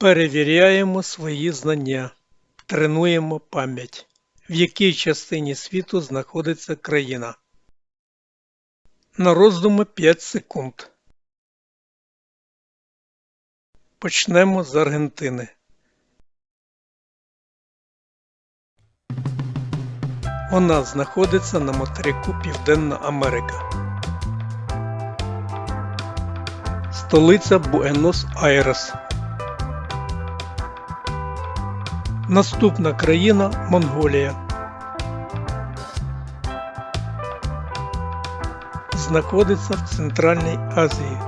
Перевіряємо свої знання, тренуємо пам'ять. В якій частині світу знаходиться країна? На роздуми 5 секунд. Почнемо з Аргентини. Вона знаходиться на материку Південна Америка. Столиця Буенос-Айрес. Наступна країна Монголія. Знаходиться в Центральній Азії.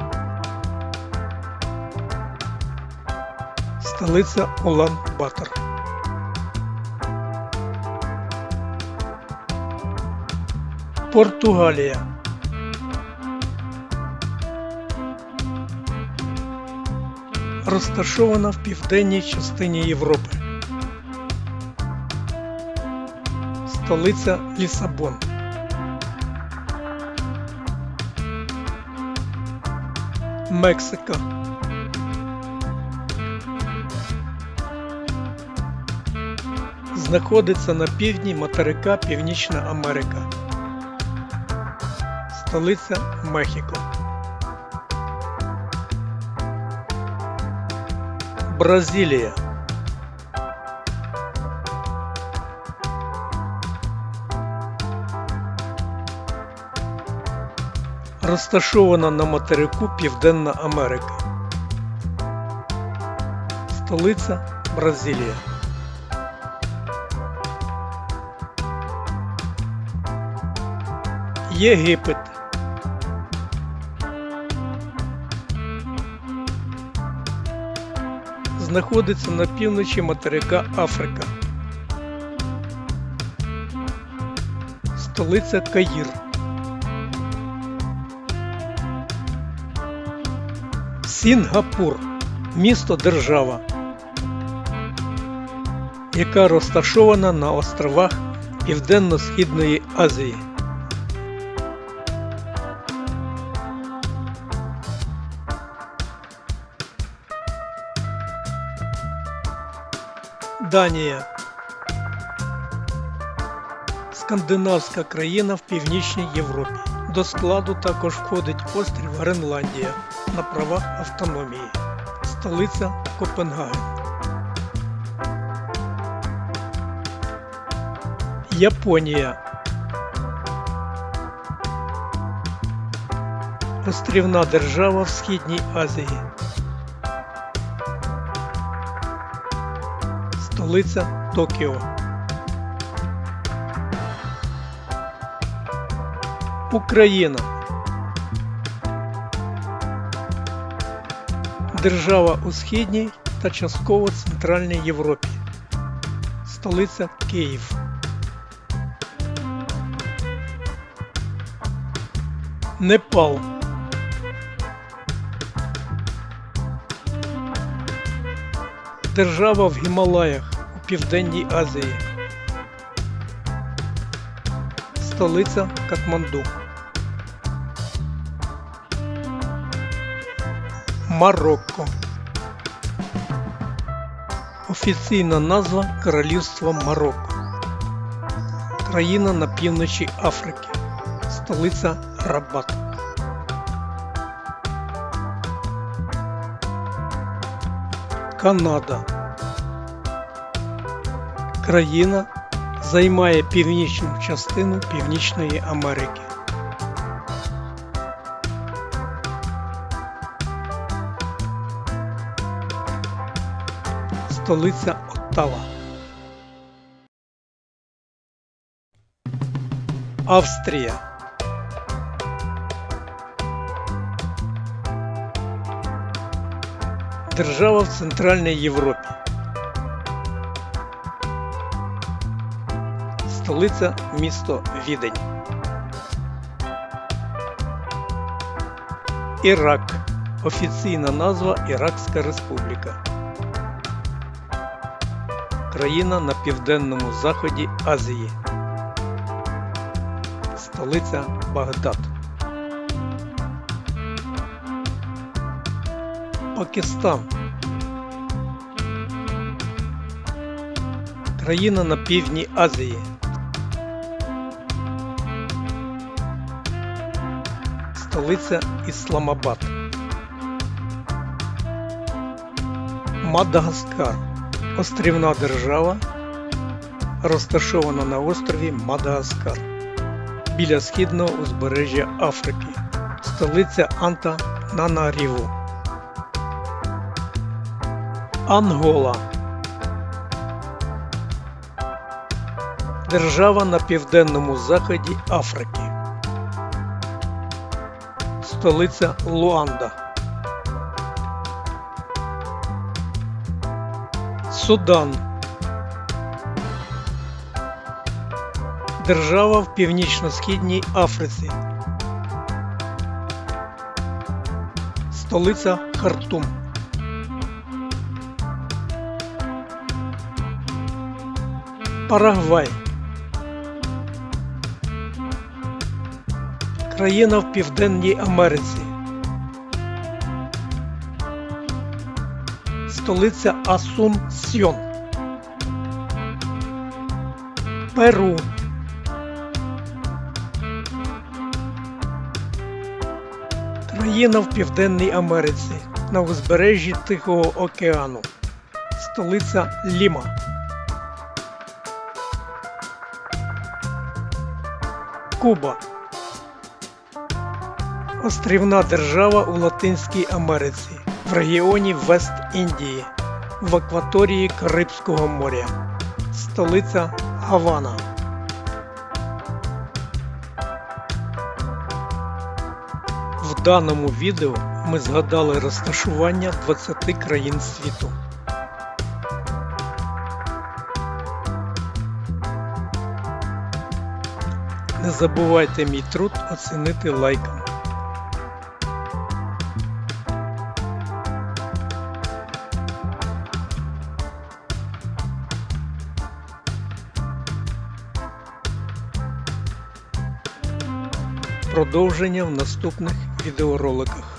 Столиця Улан-Батор. Португалія. Розташована в південній частині Європи. Столиця Лісабон. Мексика. Знаходиться на півдні материка Північна Америка. Столиця Мехіко. Бразилія. Розташована на материку Південна Америка. Столиця Бразилія. Єгипет. Знаходиться на півночі материка Африка. Столиця Каїр. Сінгапур місто держава, яка розташована на островах Південно-Східної Азії. Данія Скандинавська країна в Північній Європі. До складу також входить острів Гренландія на правах автономії. Столиця Копенгаген. Японія. Острівна держава в Східній Азії. Столиця Токіо. Україна. Держава у Східній та частково Центральній Європі. Столиця Київ. Непал. Держава в Гімалаях у Південній Азії. Столиця Катманду. Марокко. Офіційна назва Королівство Марокко. Країна на півночі Африки. Столиця Рабат. Канада. Країна займає північну частину Північної Америки. Столиця Оттава. Австрія. Держава в Центральній Європі. Столиця місто Відень. Ірак. Офіційна назва Іракська Республіка. Країна на південному заході Азії. Столиця Багдад. Пакистан. Країна на півдні Азії. Столиця Ісламабад. Мадагаскар. Острівна держава, розташована на острові Мадагаскар біля східного узбережжя Африки. Столиця Анта Нанаріву. Ангола. Держава на південному заході Африки. Столиця Луанда. Судан. Держава в північно-східній Африці. Столиця Хартум. Парагвай. Країна в Південній Америці. Столиця Асунсьйон. Перу. Країна в Південній Америці на узбережжі Тихого океану. Столиця Ліма. Куба. Острівна держава у Латинській Америці в регіоні Вест-Індії в акваторії Карибського моря. Столиця Гавана. В даному відео ми згадали розташування 20 країн світу. Не забувайте мій труд оцінити лайком. Продовження в наступних відеороликах.